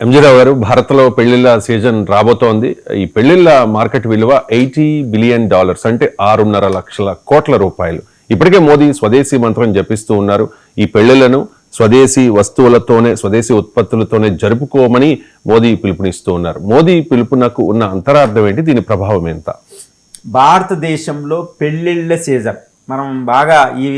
ఎంజీరావు గారు భారత్లో పెళ్ళిళ్ళ సీజన్ రాబోతోంది. ఈ పెళ్ళిళ్ళ మార్కెట్ విలువ ఎయిటీ బిలియన్ డాలర్స్ అంటే ఆరున్నర లక్షల కోట్ల రూపాయలు. ఇప్పటికే మోదీ స్వదేశీ మంత్రం జపిస్తూ ఉన్నారు. ఈ పెళ్ళిళ్ళను స్వదేశీ వస్తువులతోనే స్వదేశీ ఉత్పత్తులతోనే జరుపుకోమని మోదీ పిలుపునిస్తూ ఉన్నారు. మోదీ పిలుపునకు ఉన్న అంతరార్థం ఏంటి? దీని ప్రభావం ఎంత? భారతదేశంలో పెళ్ళిళ్ళ సీజన్. మనం బాగా ఈ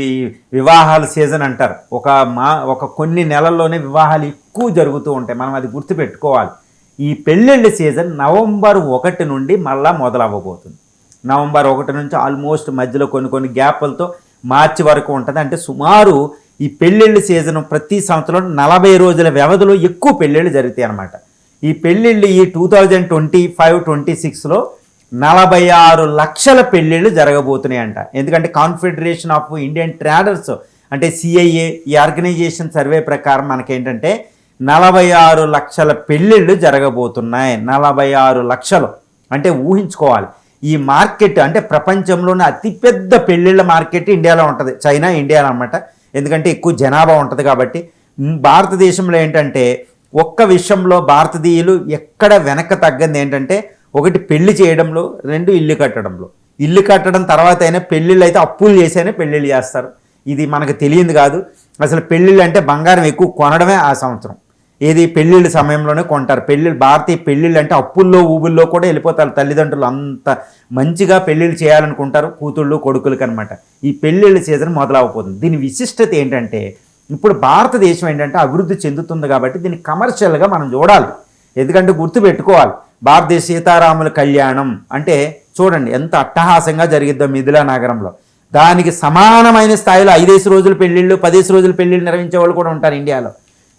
వివాహాల సీజన్ అంటారు. ఒక మా ఒక కొన్ని నెలల్లోనే వివాహాలు ఎక్కువ జరుగుతూ ఉంటాయి. మనం అది గుర్తుపెట్టుకోవాలి. ఈ పెళ్ళిళ్ళ సీజన్ నవంబర్ ఒకటి నుండి మళ్ళా మొదలవ్వబోతుంది. నవంబర్ ఒకటి నుంచి ఆల్మోస్ట్ మధ్యలో కొన్ని కొన్ని గ్యాప్లతో మార్చి వరకు ఉంటుంది. అంటే సుమారు ఈ పెళ్ళిళ్ళ సీజన్ ప్రతి సంవత్సరం నలభై రోజుల వ్యవధిలో ఎక్కువ పెళ్ళిళ్ళు జరుగుతాయి అన్నమాట ఈ పెళ్ళిళ్ళు ఈ two thousand twenty five twenty సిక్స్లో నలభై ఆరు లక్షల పెళ్ళిళ్ళు జరగబోతున్నాయంట. ఎందుకంటే కాన్ఫెడరేషన్ ఆఫ్ ఇండియన్ ట్రేడర్స్ అంటే సిఐఏ ఈ ఆర్గనైజేషన్ సర్వే ప్రకారం మనకేంటంటే నలభై ఆరు లక్షల పెళ్ళిళ్ళు జరగబోతున్నాయి. నలభై ఆరు లక్షలు అంటే ఊహించుకోవాలి. ఈ మార్కెట్ అంటే ప్రపంచంలోనే అతిపెద్ద పెళ్ళిళ్ళ మార్కెట్ ఇండియాలో ఉంటుంది. చైనా ఇండియాలో అనమాట ఎందుకంటే ఎక్కువ జనాభా ఉంటుంది కాబట్టి. భారతదేశంలో ఏంటంటే ఒక్క విషయంలో భారతీయులు ఎక్కడ వెనక తగ్గంది ఏంటంటే ఒకటి పెళ్ళి చేయడంలో రెండు ఇల్లు కట్టడంలో. ఇల్లు కట్టడం తర్వాత అయినా పెళ్ళిళ్ళు అయితే అప్పులు చేసైనా పెళ్ళిళ్ళు చేస్తారు. ఇది మనకు తెలియదు కాదు. అసలు పెళ్ళిళ్ళు అంటే బంగారం ఎక్కువ కొనడమే ఆ సంవత్సరం. ఏది పెళ్ళిళ్ళ సమయంలోనే కొంటారు. పెళ్ళిళ్ళు భారతీయ పెళ్ళిళ్ళు అంటే అప్పుల్లో ఊబుల్లో కూడా వెళ్ళిపోతారు తల్లిదండ్రులు. అంత మంచిగా పెళ్ళిళ్ళు చేయాలనుకుంటారు కూతుళ్ళు కొడుకులకి అనమాట ఈ పెళ్ళిళ్ళ సీజన్ మొదలవబోతుంది. దీని విశిష్టత ఏంటంటే ఇప్పుడు భారతదేశం ఏంటంటే అభివృద్ధి చెందుతుంది కాబట్టి దీన్ని కమర్షియల్గా మనం చూడాలి. ఎందుకంటే గుర్తుపెట్టుకోవాలి. భారతదేశ సీతారాముల కళ్యాణం అంటే చూడండి ఎంత అట్టహాసంగా జరిగిద్దో మిథిలా నగరంలో. దానికి సమానమైన స్థాయిలో ఐదేసి రోజులు పెళ్ళిళ్ళు పదేసి రోజులు పెళ్ళిళ్ళు నిర్వహించే వాళ్ళు కూడా ఉంటారు ఇండియాలో.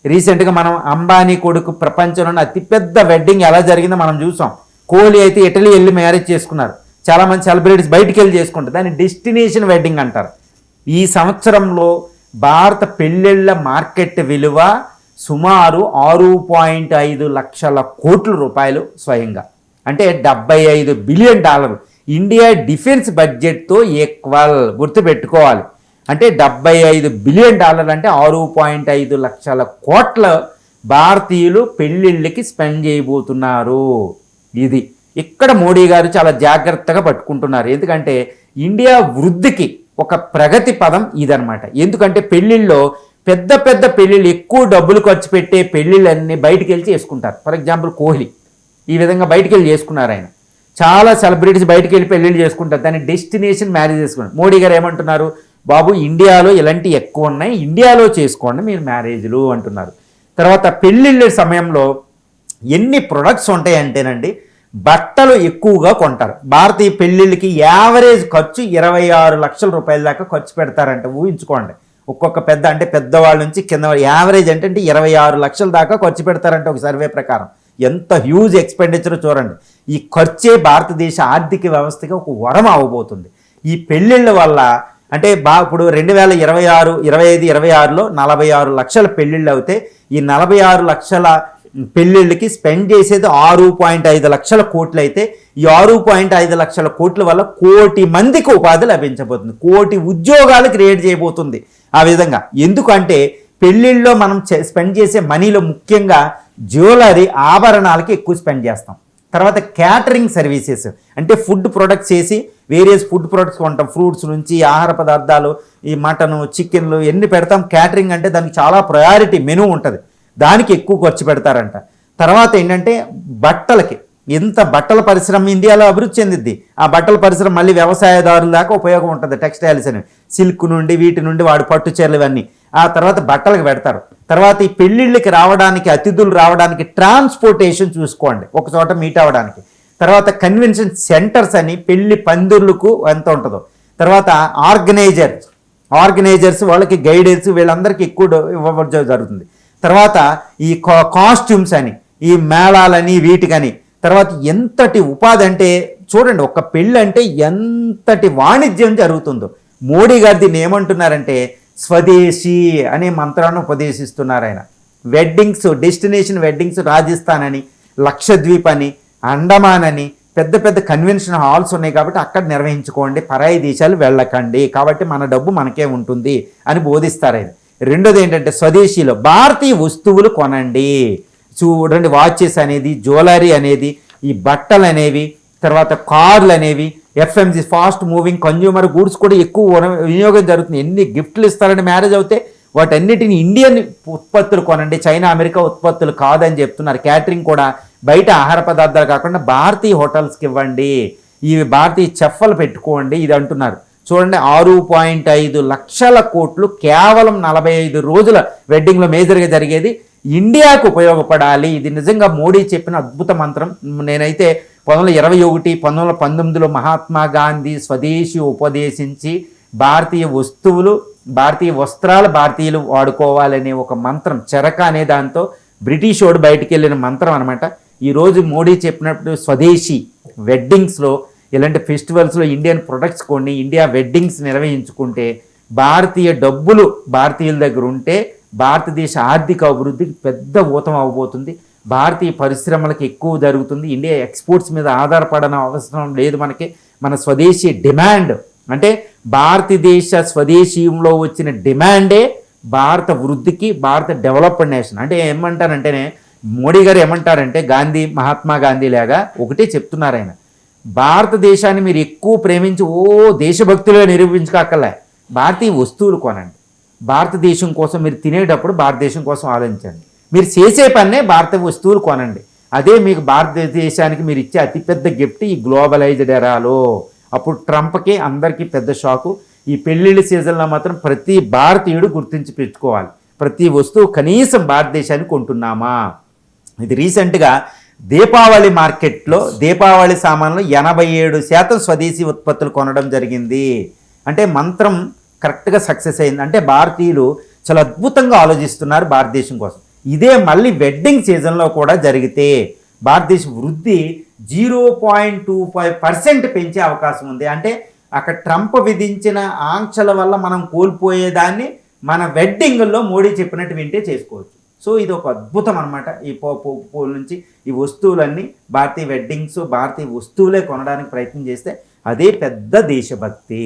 రీసెంట్గా మనం అంబానీ కొడుకు ప్రపంచంలోనే అతిపెద్ద వెడ్డింగ్ ఎలా జరిగిందో మనం చూసాం. కోహ్లీ అయితే ఇటలీ వెళ్ళి మ్యారేజ్ చేసుకున్నారు. చాలామంది సెలబ్రిటీస్ బయటికి వెళ్ళి చేసుకుంటారు. దాన్ని డెస్టినేషన్ వెడ్డింగ్ అంటారు. ఈ సంవత్సరంలో భారత పెళ్ళిళ్ళ మార్కెట్ విలువ సుమారు ఆరు పాయింట్ ఐదు లక్షల కోట్ల రూపాయలు స్వయంగా. అంటే డెబ్బై ఐదు బిలియన్ డాలర్ ఇండియా డిఫెన్స్ బడ్జెట్తో ఈక్వల్ గుర్తుపెట్టుకోవాలి. అంటే డెబ్బై ఐదు బిలియన్ డాలర్ అంటే ఆరు పాయింట్ ఐదు లక్షల కోట్ల భారతీయులు పెళ్ళిళ్ళకి స్పెండ్ చేయబోతున్నారు. ఇది. ఇక్కడ మోడీ గారు చాలా జాగ్రత్తగా పట్టుకుంటున్నారు. ఎందుకంటే ఇండియా వృద్ధికి ఒక ప్రగతి పదం ఇదనమాట ఎందుకంటే పెళ్ళిళ్ళలో పెద్ద పెద్ద పెళ్ళిళ్ళు ఎక్కువ డబ్బులు ఖర్చు పెట్టే పెళ్ళిళ్ళన్నీ బయటికి వెళ్ళి చేసుకుంటారు. For example Kohli. ఈ విధంగా బయటికి వెళ్ళి చేసుకున్నారు ఆయన. చాలా సెలబ్రిటీస్ బయటికి వెళ్ళి పెళ్ళిళ్ళు చేసుకుంటారు. దాన్ని డెస్టినేషన్ మ్యారేజ్ చేసుకున్నారు మోడీ గారు ఏమంటున్నారు? బాబు ఇండియాలో ఇలాంటివి ఎక్కువ ఉన్నాయి. ఇండియాలో చేసుకోండి మీరు మ్యారేజ్లు అంటున్నారు. తర్వాత పెళ్ళిళ్ళ సమయంలో ఎన్ని ప్రొడక్ట్స్ ఉంటాయంటేనండి బట్టలు ఎక్కువగా కొంటారు. భారతీయ పెళ్ళిళ్ళకి యావరేజ్ ఖర్చు ఇరవై ఆరు లక్షల రూపాయల దాకా ఖర్చు పెడతారంటే. ఊహించుకోండి. ఒక్కొక్క పెద్ద అంటే పెద్దవాళ్ళ నుంచి కింద యావరేజ్ అంటే అంటే ఇరవై ఆరు లక్షల దాకా ఖర్చు పెడతారంట ఒక సర్వే ప్రకారం. ఎంత హ్యూజ్ ఎక్స్పెండిచర్ చూడండి. ఈ ఖర్చే భారతదేశ ఆర్థిక వ్యవస్థకి ఒక వరం అవ్వబోతుంది ఈ పెళ్ళిళ్ళ వల్ల అంటే బా ఇప్పుడు రెండు వేల ఇరవై ఆరు ఇరవై ఐదు ఇరవై ఆరులో నలభై ఆరు లక్షల పెళ్ళిళ్ళు అవుతే ఈ నలభై ఆరు లక్షల పెళ్ళిళ్ళకి స్పెండ్ చేసేది ఆరు పాయింట్ ఐదు లక్షల కోట్లు అయితే ఈ ఆరు పాయింట్ ఐదు లక్షల కోట్ల వల్ల కోటి మందికి ఉపాధి లభించబోతుంది. కోటి ఉద్యోగాలు క్రియేట్ చేయబోతుంది. ఆ విధంగా. ఎందుకంటే పెళ్ళిళ్ళలో మనం స్పెండ్ చేసే మనీలో ముఖ్యంగా జ్యువెలరీ ఆభరణాలకి ఎక్కువ స్పెండ్ చేస్తాం. తర్వాత క్యాటరింగ్ సర్వీసెస్ అంటే ఫుడ్ ప్రొడక్ట్స్ చేసి వేరియస్ ఫుడ్ ప్రొడక్ట్స్ కొంటాం. ఫ్రూట్స్ నుంచి ఆహార పదార్థాలు ఈ మటను చికెన్లు ఎన్ని పెడతాం. క్యాటరింగ్ అంటే దానికి చాలా ప్రయారిటీ మెనూ ఉంటుంది. దానికి ఎక్కువ ఖర్చు పెడతారంట. తర్వాత ఏంటంటే బట్టలకి ఇంత బట్టల పరిశ్రమ ఇండియాలో అభివృద్ధి చెందిద్ది. ఆ బట్టల పరిశ్రమ మళ్ళీ వ్యవసాయదారుల దాకా ఉపయోగం ఉంటుంది. టెక్స్టైల్స్ అని. సిల్క్ నుండి వీటి నుండి వాడు పట్టు చీరలు ఇవన్నీ. ఆ తర్వాత బట్టలకు పెడతారు. తర్వాత ఈ పెళ్ళిళ్ళకి రావడానికి అతిథులు రావడానికి ట్రాన్స్పోర్టేషన్ చూసుకోండి. ఒక చోట మీట్ అవ్వడానికి. తర్వాత కన్వెన్షన్ సెంటర్స్ అని పెళ్ళి పందిర్లకు ఎంత ఉంటుందో. తర్వాత ఆర్గనైజర్స్. ఆర్గనైజర్స్ వాళ్ళకి గైడెన్స్ వీళ్ళందరికీ ఎక్కువ ఇవ్వడం జరుగుతుంది. తర్వాత ఈ కాస్ట్యూమ్స్ అని. ఈ మేళాలని వీటికని. తర్వాత ఎంతటి ఉపాధి అంటే చూడండి ఒక పెళ్ళి అంటే ఎంతటి వాణిజ్యం జరుగుతుందో. మోడీ గారు దీన్ని ఏమంటున్నారంటే స్వదేశీ అనే మంత్రాన్ని ఉపదేశిస్తున్నారు ఆయన. వెడ్డింగ్స్ డెస్టినేషన్ వెడ్డింగ్స్ రాజస్థాన్ అని లక్షద్వీప్ అని అండమాన్ అని పెద్ద పెద్ద కన్వెన్షన్ హాల్స్ ఉన్నాయి కాబట్టి అక్కడ నిర్వహించుకోండి పరాయి దేశాలు వెళ్ళకండి కాబట్టి మన డబ్బు మనకే ఉంటుంది అని బోధిస్తారు ఆయన. రెండోది ఏంటంటే స్వదేశీలో భారతీయ వస్తువులు కొనండి. చూడండి వాచెస్ అనేది జ్యువెలరీ అనేది ఈ బట్టలు అనేవి తర్వాత కార్లు అనేవి FMG fast moving consumer goods కూడా ఎక్కువ వినియోగం జరుగుతుంది. ఎన్ని గిఫ్ట్లు ఇస్తారని మ్యారేజ్ అవుతే వాటన్నిటిని ఇండియన్ ఉత్పత్తులు కొనండి. చైనా అమెరికా ఉత్పత్తులు కాదని చెప్తున్నారు. క్యాటరింగ్ కూడా బయట ఆహార పదార్థాలు కాకుండా భారతీయ హోటల్స్కి ఇవ్వండి. ఇవి భారతీయ చెఫ్లు పెట్టుకోండి ఇది అంటున్నారు. చూడండి ఆరు పాయింట్ ఐదు లక్షల కోట్లు కేవలం నలభై ఐదు రోజుల వెడ్డింగ్లో మేజర్గా జరిగేది. ఇండియాకు ఉపయోగపడాలి. ఇది నిజంగా మోడీ చెప్పిన అద్భుత మంత్రం. నేనైతే పంతొమ్మిది ఇరవై ఒకటి పంతొమ్మిది పంతొమ్మిదిలో మహాత్మా గాంధీ స్వదేశీ ఉపదేశించి భారతీయ వస్తువులు భారతీయ వస్త్రాలు భారతీయులు వాడుకోవాలనే ఒక మంత్రం చెరక అనే దాంతో బ్రిటిష్ వాడు బయటికి వెళ్ళిన మంత్రం అనమాట ఈరోజు మోడీ చెప్పినప్పుడు స్వదేశీ వెడ్డింగ్స్లో ఇలాంటి ఫెస్టివల్స్లో ఇండియన్ ప్రొడక్ట్స్ కొన్ని ఇండియా వెడ్డింగ్స్ నిర్వహించుకుంటే భారతీయ డబ్బులు భారతీయుల దగ్గర ఉంటే భారతదేశ ఆర్థిక అభివృద్ధికి పెద్ద ఊతం అవబోతుంది. భారతీయ పరిశ్రమలకు ఎక్కువ జరుగుతుంది. ఇండియా ఎక్స్పోర్ట్స్ మీద ఆధారపడన అవసరం లేదు మనకి. మన స్వదేశీ డిమాండ్ అంటే భారతదేశ స్వదేశీయంలో వచ్చిన డిమాండే భారత వృద్ధికి భారత డెవలప్డ్ నేషన్. అంటే ఏమంటారంటేనే మోడీ గారు ఏమంటారంటే గాంధీ మహాత్మా గాంధీ లాగా ఒకటే చెప్తున్నారు ఆయన. భారతదేశాన్ని మీరు ఎక్కువ ప్రేమించి ఓ దేశభక్తులుగా నిరూపించుకోకలే భారతీయ వస్తువులు కొనండి. భారతదేశం కోసం మీరు తినేటప్పుడు భారతదేశం కోసం ఆలోచించండి. మీరు చేసే పనే భారత వస్తువులు కొనండి. అదే మీకు భారతదేశానికి మీరు ఇచ్చే అతిపెద్ద గిఫ్ట్ ఈ గ్లోబలైజ్డ్ ఎరాలో. అప్పుడు ట్రంప్కి అందరికీ పెద్ద షాకు. ఈ పెళ్ళిళ్ళ సీజన్లో మాత్రం ప్రతి భారతీయుడు గుర్తించి పెట్టుకోవాలి ప్రతి వస్తువు కనీసం భారతదేశానికి కొంటున్నామా? ఇది రీసెంట్గా దీపావళి మార్కెట్లో దీపావళి సామాన్లు ఎనభై ఏడు శాతం స్వదేశీ ఉత్పత్తులు కొనడం జరిగింది. అంటే మంత్రం కరెక్ట్గా సక్సెస్ అయింది. అంటే భారతీయులు చాలా అద్భుతంగా ఆలోచిస్తున్నారు భారతదేశం కోసం. ఇదే మళ్ళీ వెడ్డింగ్ సీజన్లో కూడా జరిగితే భారతదేశ వృద్ధి zero point two five percent పెంచే అవకాశం ఉంది. అంటే అక్కడ ట్రంప్ విధించిన ఆంక్షల వల్ల మనం కోల్పోయేదాన్ని మన వెడ్డింగ్లో మోడీ చెప్పినట్టు వింటే చేసుకోవచ్చు. సో ఇది ఒక అద్భుతం అనమాట ఈ పో పూల నుంచి ఈ వస్తువులన్నీ భారతీయ వెడ్డింగ్స్ భారతీయ వస్తువులే కొనడానికి ప్రయత్నం చేస్తే అదే పెద్ద దేశభక్తి.